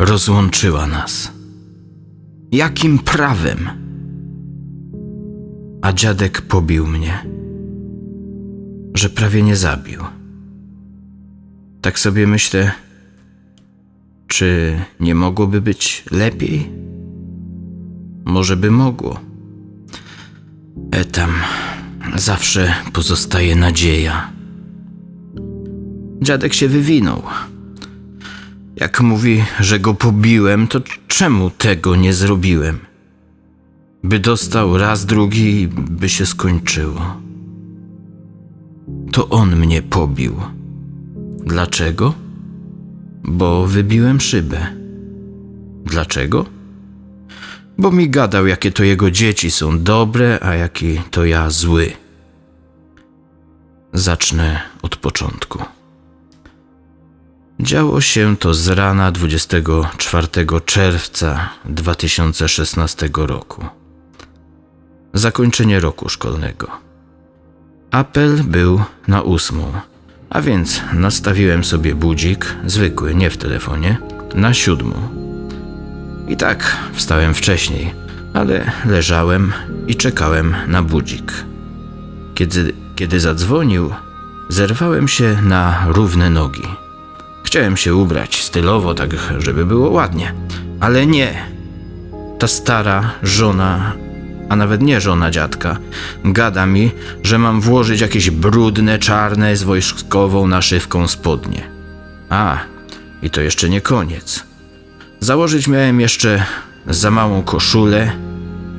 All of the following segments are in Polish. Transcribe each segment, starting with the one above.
rozłączyła nas. Jakim prawem? A dziadek pobił mnie, że prawie nie zabił. Tak sobie myślę, czy nie mogłoby być lepiej? Może by mogło. E tam zawsze pozostaje nadzieja. Dziadek się wywinął. Jak mówi, że go pobiłem, to czemu tego nie zrobiłem? By dostał raz, drugi, by się skończyło. To on mnie pobił. Dlaczego? Bo wybiłem szybę. Dlaczego? Bo mi gadał, jakie to jego dzieci są dobre, a jaki to ja zły. Zacznę od początku. Działo się to z rana 24 czerwca 2016 roku. Zakończenie roku szkolnego. Apel był na ósmą, a więc nastawiłem sobie budzik, zwykły, nie w telefonie, na siódmą. I tak wstałem wcześniej, ale leżałem i czekałem na budzik. Kiedy, kiedy zadzwonił, zerwałem się na równe nogi. Chciałem się ubrać stylowo, tak żeby było ładnie, ale nie. Ta stara żona, a nawet nie żona dziadka, gada mi, że mam włożyć jakieś brudne, czarne z wojskową naszywką spodnie. A, i to jeszcze nie koniec. Założyć miałem jeszcze za małą koszulę,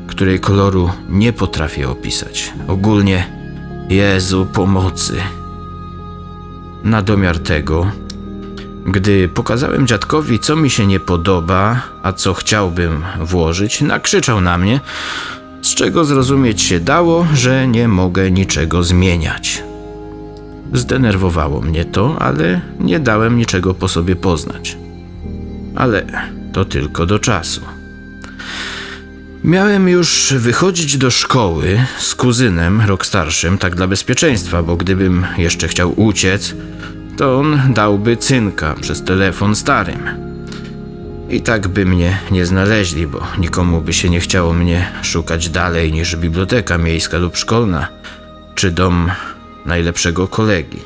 której koloru nie potrafię opisać. Ogólnie, Jezu pomocy. Na domiar tego, gdy pokazałem dziadkowi, co mi się nie podoba, a co chciałbym włożyć, nakrzyczał na mnie, z czego zrozumieć się dało, że nie mogę niczego zmieniać. Zdenerwowało mnie to, ale nie dałem niczego po sobie poznać. Ale to tylko do czasu. Miałem już wychodzić do szkoły z kuzynem, rok starszym, tak dla bezpieczeństwa, bo gdybym jeszcze chciał uciec, to on dałby cynka przez telefon starym. I tak by mnie nie znaleźli, bo nikomu by się nie chciało mnie szukać dalej niż biblioteka miejska lub szkolna, czy dom najlepszego kolegi.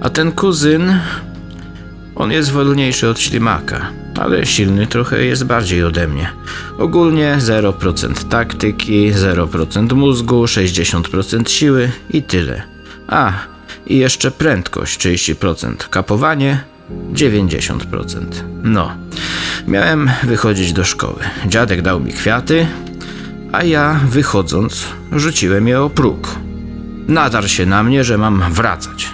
A ten kuzyn, on jest wolniejszy od ślimaka, ale silny trochę jest bardziej ode mnie. Ogólnie 0% taktyki, 0% mózgu, 60% siły i tyle. A, i jeszcze prędkość 30%, kapowanie 90%. No, miałem wychodzić do szkoły. Dziadek dał mi kwiaty, a ja wychodząc rzuciłem je o próg. Nadarł się na mnie, że mam wracać.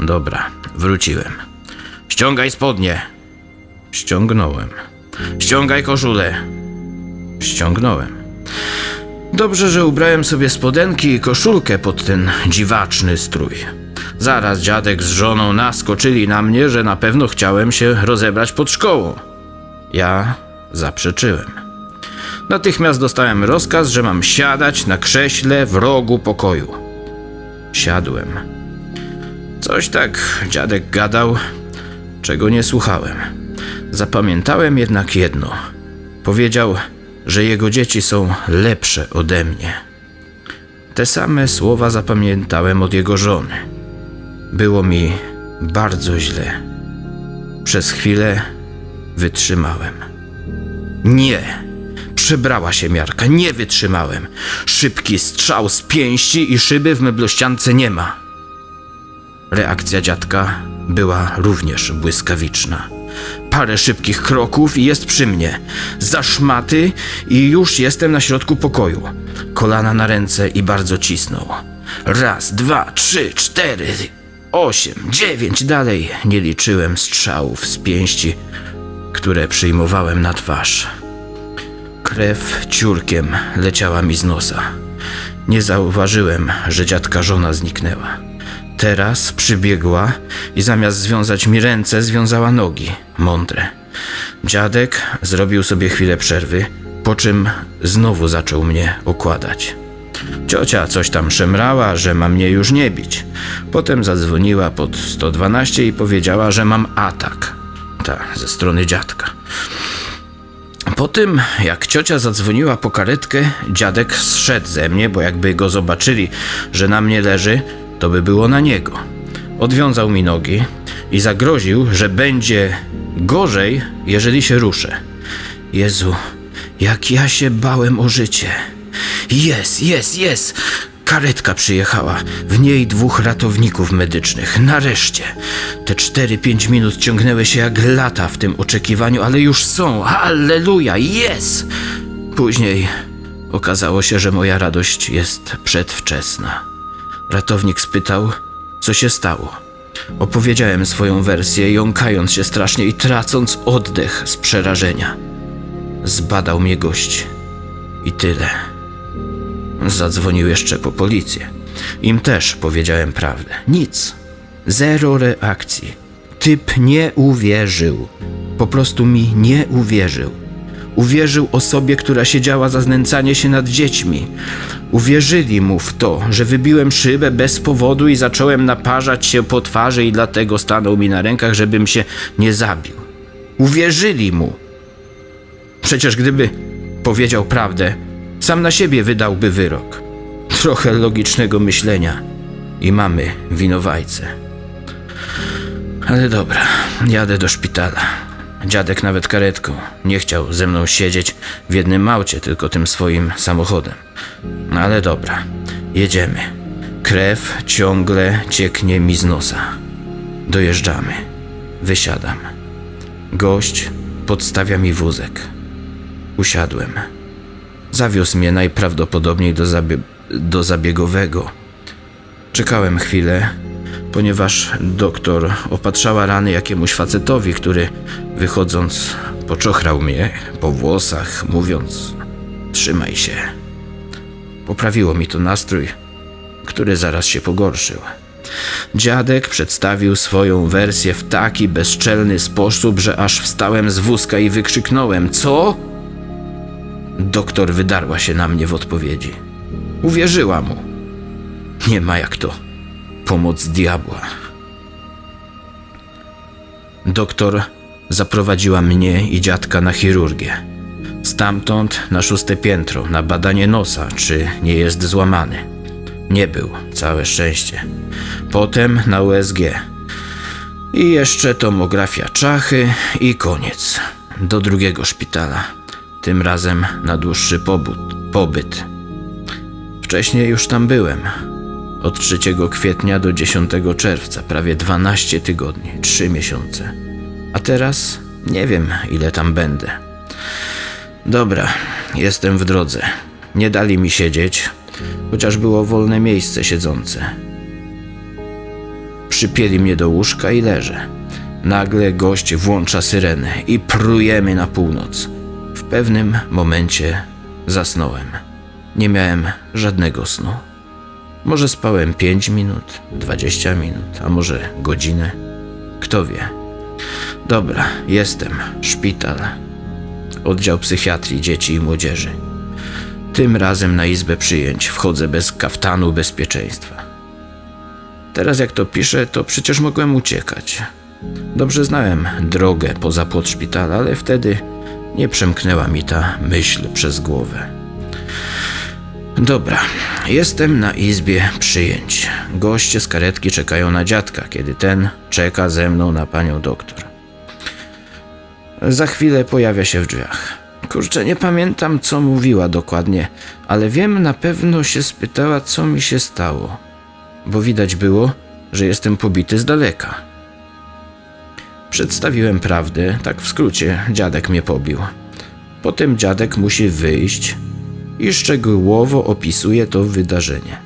Dobra, wróciłem. Ściągaj spodnie. Ściągnąłem. Ściągaj koszulę. Ściągnąłem. Dobrze, że ubrałem sobie spodenki i koszulkę pod ten dziwaczny strój. Zaraz dziadek z żoną naskoczyli na mnie, że na pewno chciałem się rozebrać pod szkołą. Ja zaprzeczyłem. Natychmiast dostałem rozkaz, że mam siadać na krześle w rogu pokoju. Siadłem. Coś tak dziadek gadał, czego nie słuchałem. Zapamiętałem jednak jedno. Powiedział, że jego dzieci są lepsze ode mnie. Te same słowa zapamiętałem od jego żony. Było mi bardzo źle. Przez chwilę wytrzymałem. Nie! Przebrała się miarka, nie wytrzymałem. Szybki strzał z pięści i szyby w meblościance nie ma. Reakcja dziadka była również błyskawiczna. Parę szybkich kroków i jest przy mnie. Za szmaty i już jestem na środku pokoju. Kolana na ręce i bardzo cisnął. Raz, dwa, trzy, cztery, osiem, dziewięć. Dalej nie liczyłem strzałów z pięści, które przyjmowałem na twarz. Krew ciurkiem leciała mi z nosa. Nie zauważyłem, że dziadka żona zniknęła. Teraz przybiegła i zamiast związać mi ręce, związała nogi. Mądre. Dziadek zrobił sobie chwilę przerwy, po czym znowu zaczął mnie okładać. Ciocia coś tam szemrała, że ma mnie już nie bić. Potem zadzwoniła pod 112 i powiedziała, że mam atak. ta ze strony dziadka. Po tym, jak ciocia zadzwoniła po karetkę, dziadek zszedł ze mnie, bo jakby go zobaczyli, że na mnie leży, to by było na niego. Odwiązał mi nogi i zagroził, że będzie gorzej, jeżeli się ruszę. Jezu, jak ja się bałem o życie. Jest, jest, jest! Karetka przyjechała, w niej dwóch ratowników medycznych. Nareszcie. Te 4-5 minut ciągnęły się jak lata w tym oczekiwaniu, ale już są. Halleluja, jest! Później okazało się, że moja radość jest przedwczesna. Ratownik spytał, co się stało. Opowiedziałem swoją wersję, jąkając się strasznie i tracąc oddech z przerażenia. Zbadał mnie gość. I tyle. Zadzwonił jeszcze po policję. Im też powiedziałem prawdę. Nic. Zero reakcji. Typ nie uwierzył. Po prostu mi nie uwierzył. Uwierzył osobie, która siedziała za znęcanie się nad dziećmi. Uwierzyli mu w to, że wybiłem szybę bez powodu i zacząłem naparzać się po twarzy i dlatego stanął mi na rękach, żebym się nie zabił. Uwierzyli mu. Przecież gdyby powiedział prawdę, sam na siebie wydałby wyrok. Trochę logicznego myślenia i mamy winowajcę. Ale dobra, jadę do szpitala. Dziadek nawet karetką nie chciał ze mną siedzieć w jednym aucie, tylko tym swoim samochodem. No ale dobra, jedziemy. Krew ciągle cieknie mi z nosa. Dojeżdżamy. Wysiadam. Gość podstawia mi wózek. Usiadłem. Zawiózł mnie najprawdopodobniej do, zabie- do zabiegowego. Czekałem chwilę, ponieważ doktor opatrzała rany jakiemuś facetowi, który wychodząc poczochrał mnie po włosach, mówiąc: Trzymaj się. Poprawiło mi to nastrój, który zaraz się pogorszył. Dziadek przedstawił swoją wersję w taki bezczelny sposób, że aż wstałem z wózka i wykrzyknąłem: Co? Doktor wydarła się na mnie w odpowiedzi. Uwierzyła mu. Nie ma jak to. Pomoc diabła. Doktor zaprowadziła mnie i dziadka na chirurgię. Stamtąd na szóste piętro, na badanie nosa, czy nie jest złamany. Nie był, całe szczęście. Potem na USG. I jeszcze tomografia czachy i koniec. Do drugiego szpitala. Tym razem na dłuższy pobud, pobyt. Wcześniej już tam byłem. Od 3 kwietnia do 10 czerwca, prawie 12 tygodni, 3 miesiące. A teraz nie wiem, ile tam będę. Dobra, jestem w drodze. Nie dali mi siedzieć, chociaż było wolne miejsce siedzące. Przypieli mnie do łóżka i leżę. Nagle gość włącza syrenę i prujemy na północ. W pewnym momencie zasnąłem. Nie miałem żadnego snu. Może spałem 5 minut, 20 minut, a może godzinę. Kto wie. Dobra, jestem. Szpital. Oddział psychiatrii dzieci i młodzieży. Tym razem na izbę przyjęć wchodzę bez kaftanu bezpieczeństwa. Teraz jak to piszę, to przecież mogłem uciekać. Dobrze znałem drogę poza płot szpitala, ale wtedy nie przemknęła mi ta myśl przez głowę. Dobra, jestem na izbie przyjęć. Goście z karetki czekają na dziadka, kiedy ten czeka ze mną na panią doktor. Za chwilę pojawia się w drzwiach. Kurczę, nie pamiętam, co mówiła dokładnie, ale wiem, na pewno się spytała, co mi się stało, bo widać było, że jestem pobity z daleka. Przedstawiłem prawdę, tak w skrócie, dziadek mnie pobił. Potem dziadek musi wyjść i szczegółowo opisuje to wydarzenie.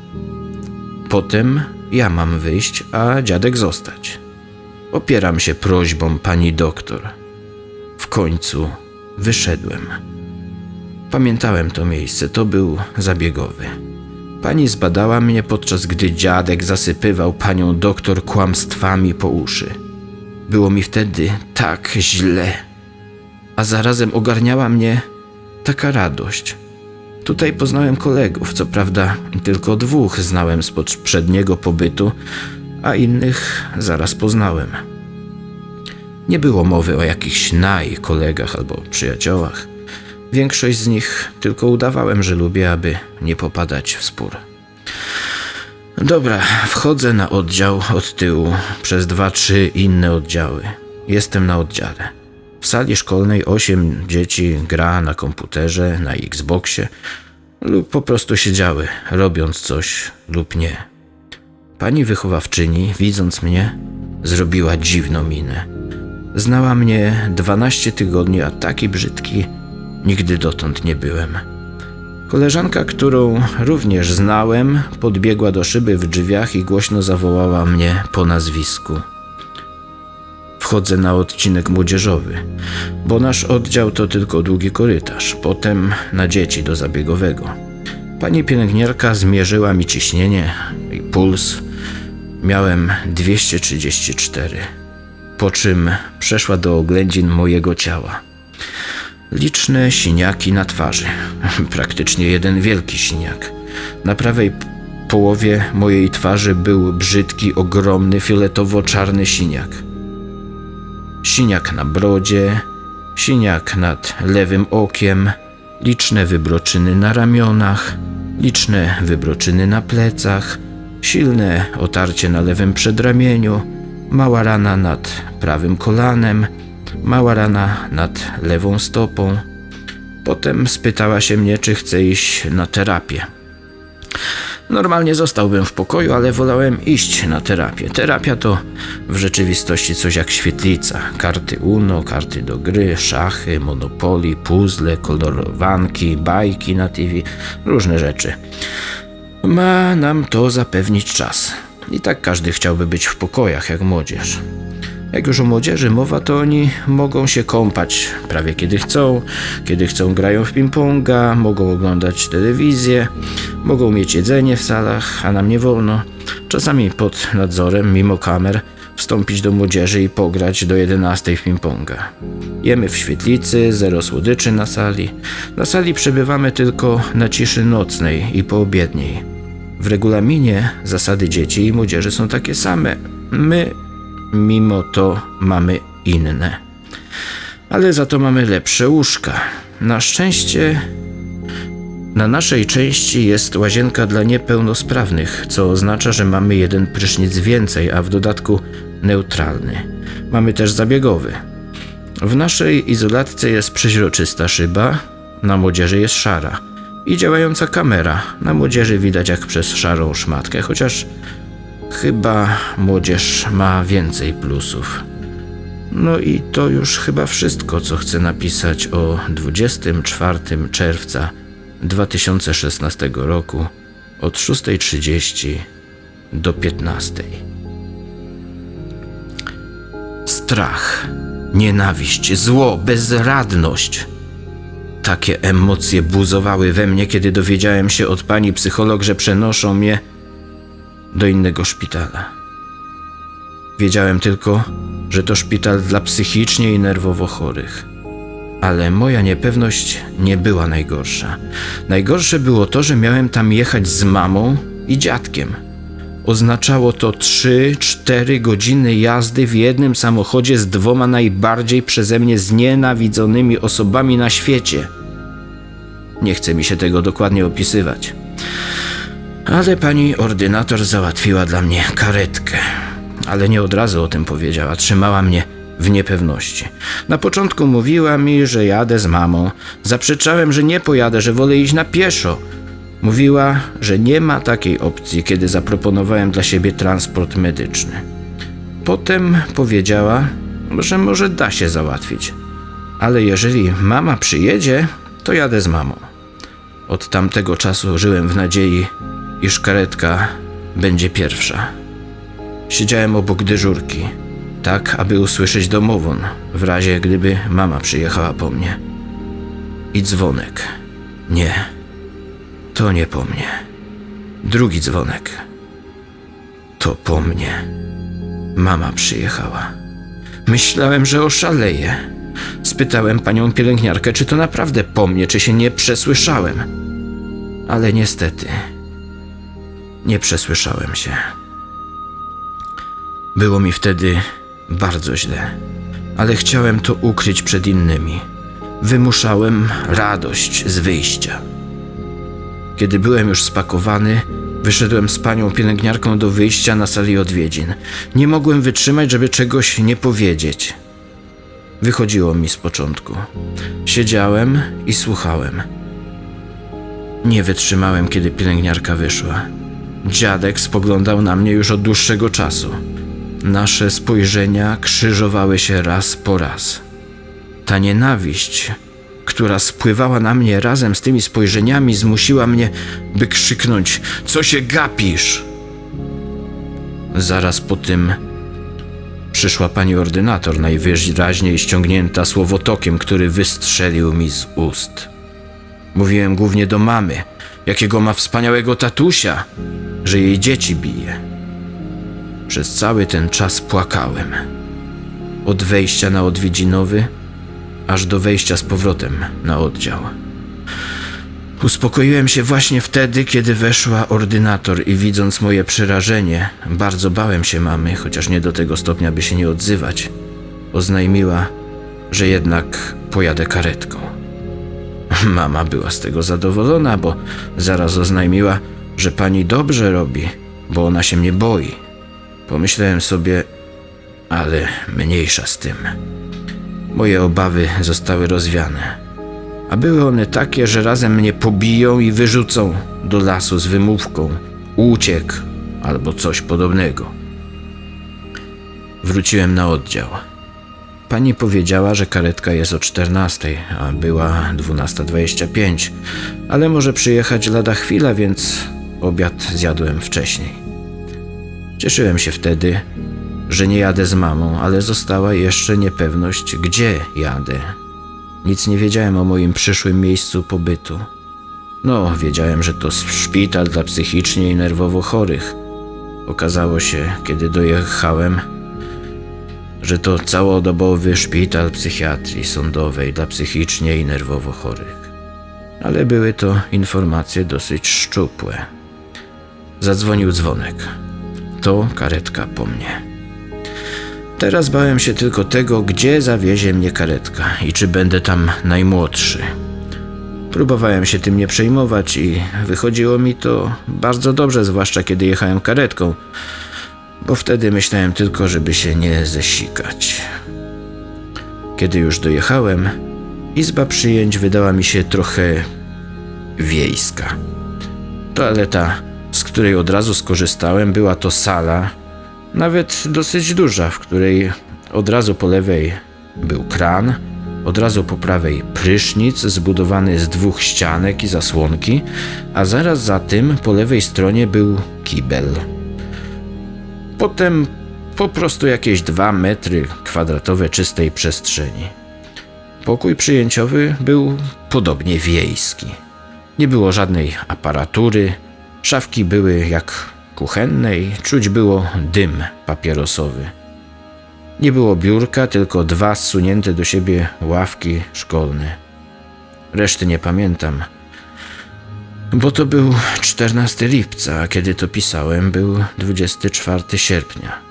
Potem ja mam wyjść, a dziadek zostać. Opieram się prośbom pani doktor. W końcu wyszedłem. Pamiętałem to miejsce, to był zabiegowy. Pani zbadała mnie, podczas gdy dziadek zasypywał panią doktor kłamstwami po uszy. Było mi wtedy tak źle, a zarazem ogarniała mnie taka radość. Tutaj poznałem kolegów, co prawda tylko dwóch znałem z poprzedniego pobytu, a innych zaraz poznałem. Nie było mowy o jakichś naj kolegach albo przyjaciołach. Większość z nich tylko udawałem, że lubię, aby nie popadać w spór. Dobra, wchodzę na oddział od tyłu przez dwa, trzy inne oddziały. Jestem na oddziale. W sali szkolnej osiem dzieci gra na komputerze, na Xboxie lub po prostu siedziały, robiąc coś lub nie. Pani wychowawczyni, widząc mnie, zrobiła dziwną minę. Znała mnie 12 tygodni, a taki brzydki nigdy dotąd nie byłem. Koleżanka, którą również znałem, podbiegła do szyby w drzwiach i głośno zawołała mnie po nazwisku. Wchodzę na odcinek młodzieżowy, bo nasz oddział to tylko długi korytarz, potem na dzieci do zabiegowego. Pani pielęgniarka zmierzyła mi ciśnienie i puls. Miałem 234, po czym przeszła do oględzin mojego ciała. Liczne siniaki na twarzy, praktycznie jeden wielki siniak. Na prawej połowie mojej twarzy był brzydki, ogromny, fioletowo-czarny siniak. Siniak na brodzie, siniak nad lewym okiem, liczne wybroczyny na ramionach, liczne wybroczyny na plecach, silne otarcie na lewym przedramieniu, mała rana nad prawym kolanem, mała rana nad lewą stopą. Potem spytała się mnie, czy chcę iść na terapię. Normalnie zostałbym w pokoju, ale wolałem iść na terapię. Terapia to w rzeczywistości coś jak świetlica. Karty Uno, karty do gry, szachy, monopoli, puzzle, kolorowanki, bajki na TV, różne rzeczy. Ma nam to zapewnić czas. I tak każdy chciałby być w pokojach jak młodzież. Jak już o młodzieży mowa, to oni mogą się kąpać prawie kiedy chcą. Kiedy chcą, grają w ping-ponga, mogą oglądać telewizję, mogą mieć jedzenie w salach, a nam nie wolno. Czasami pod nadzorem, mimo kamer, wstąpić do młodzieży i pograć do 11 w ping-ponga. Jemy w świetlicy, zero słodyczy na sali. Na sali przebywamy tylko na ciszy nocnej i poobiedniej. W regulaminie zasady dzieci i młodzieży są takie same. My mimo to mamy inne. Ale za to mamy lepsze łóżka. Na szczęście na naszej części jest łazienka dla niepełnosprawnych, co oznacza, że mamy jeden prysznic więcej, a w dodatku neutralny. Mamy też zabiegowy. W naszej izolatce jest przeźroczysta szyba, na młodzieży jest szara. I działająca kamera. Na młodzieży widać jak przez szarą szmatkę, chociaż Chyba młodzież ma więcej plusów. No i to już chyba wszystko, co chcę napisać o 24 czerwca 2016 roku od 6.30 do 15.00. Strach, nienawiść, zło, bezradność. Takie emocje buzowały we mnie, kiedy dowiedziałem się od pani psycholog, że przenoszą mnie do innego szpitala. Wiedziałem tylko, że to szpital dla psychicznie i nerwowo chorych. Ale moja niepewność nie była najgorsza. Najgorsze było to, że miałem tam jechać z mamą i dziadkiem. Oznaczało to 3-4 godziny jazdy w jednym samochodzie z dwoma najbardziej przeze mnie znienawidzonymi osobami na świecie. Nie chce mi się tego dokładnie opisywać. Ale pani ordynator załatwiła dla mnie karetkę. Ale nie od razu o tym powiedziała, trzymała mnie w niepewności. Na początku mówiła mi, że jadę z mamą. Zaprzeczałem, że nie pojadę, że wolę iść na pieszo. Mówiła, że nie ma takiej opcji, kiedy zaproponowałem dla siebie transport medyczny. Potem powiedziała, że może da się załatwić. Ale jeżeli mama przyjedzie, to jadę z mamą. Od tamtego czasu żyłem w nadziei, iż karetka będzie pierwsza. Siedziałem obok dyżurki, tak aby usłyszeć domową, w razie gdyby mama przyjechała po mnie. I dzwonek. Nie, to nie po mnie. Drugi dzwonek. To po mnie. Mama przyjechała. Myślałem, że oszaleję. Spytałem panią pielęgniarkę, czy to naprawdę po mnie, czy się nie przesłyszałem. Ale niestety, nie przesłyszałem się. Było mi wtedy bardzo źle. ale chciałem to ukryć przed innymi. Wymuszałem radość z wyjścia. Kiedy byłem już spakowany, wyszedłem z panią pielęgniarką do wyjścia na sali odwiedzin. Nie mogłem wytrzymać, żeby czegoś nie powiedzieć. Wychodziło mi z początku. Siedziałem i słuchałem. Nie wytrzymałem, kiedy pielęgniarka wyszła. Dziadek spoglądał na mnie już od dłuższego czasu. Nasze spojrzenia krzyżowały się raz po raz. Ta nienawiść, która spływała na mnie razem z tymi spojrzeniami, zmusiła mnie, by krzyknąć: Co się gapisz? Zaraz po tym przyszła pani ordynator, najwyraźniej ściągnięta słowotokiem, który wystrzelił mi z ust. Mówiłem głównie do mamy, jakiego ma wspaniałego tatusia, że jej dzieci bije. Przez cały ten czas płakałem. Od wejścia na odwiedzinowy, aż do wejścia z powrotem na oddział. Uspokoiłem się właśnie wtedy, kiedy weszła ordynator i widząc moje przerażenie, bardzo bałem się mamy, chociaż nie do tego stopnia, by się nie odzywać. Oznajmiła, że jednak pojadę karetką. Mama była z tego zadowolona, bo zaraz oznajmiła, że pani dobrze robi, bo ona się mnie boi. Pomyślałem sobie, ale mniejsza z tym. Moje obawy zostały rozwiane. A były one takie, że razem mnie pobiją i wyrzucą do lasu z wymówką uciekł albo coś podobnego. Wróciłem na oddział. Pani powiedziała, że karetka jest o 14, a była 12.25, ale może przyjechać lada chwila, więc obiad zjadłem wcześniej. Cieszyłem się wtedy, że nie jadę z mamą, ale została jeszcze niepewność, gdzie jadę. Nic nie wiedziałem o moim przyszłym miejscu pobytu. No, wiedziałem, że to szpital dla psychicznie i nerwowo chorych. Okazało się, kiedy dojechałem, że to całodobowy szpital psychiatrii sądowej dla psychicznie i nerwowo chorych. Ale były to informacje dosyć szczupłe. Zadzwonił dzwonek. To karetka po mnie. Teraz bałem się tylko tego, gdzie zawiezie mnie karetka i czy będę tam najmłodszy. Próbowałem się tym nie przejmować i wychodziło mi to bardzo dobrze, zwłaszcza kiedy jechałem karetką, bo wtedy myślałem tylko, żeby się nie zesikać. Kiedy już dojechałem, izba przyjęć wydała mi się trochę wiejska. Toaleta, z której od razu skorzystałem, była to sala, nawet dosyć duża, w której od razu po lewej był kran, od razu po prawej prysznic zbudowany z dwóch ścianek i zasłonki, a zaraz za tym po lewej stronie był kibel. Potem po prostu jakieś dwa metry kwadratowe czystej przestrzeni. Pokój przyjęciowy był podobnie wiejski. Nie było żadnej aparatury, szafki były jak kuchenne i czuć było dym papierosowy. Nie było biurka, tylko dwa zsunięte do siebie ławki szkolne. Reszty nie pamiętam, bo to był 14 lipca, a kiedy to pisałem, był 24 sierpnia.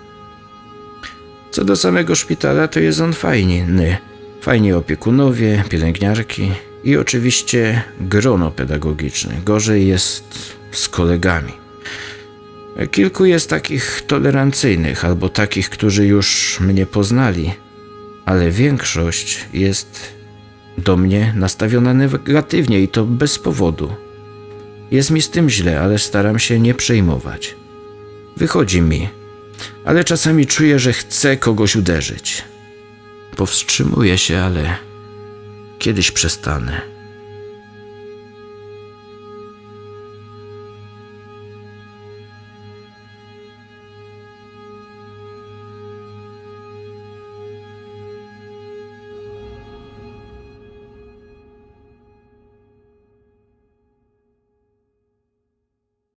Co do samego szpitala, to jest on fajny. Fajni opiekunowie, pielęgniarki i oczywiście grono pedagogiczne. Gorzej jest z kolegami. Kilku jest takich tolerancyjnych albo takich, którzy już mnie poznali, ale większość jest do mnie nastawiona negatywnie i to bez powodu. Jest mi z tym źle, ale staram się nie przejmować. Wychodzi mi, ale czasami czuję, że chcę kogoś uderzyć. Powstrzymuję się, ale kiedyś przestanę.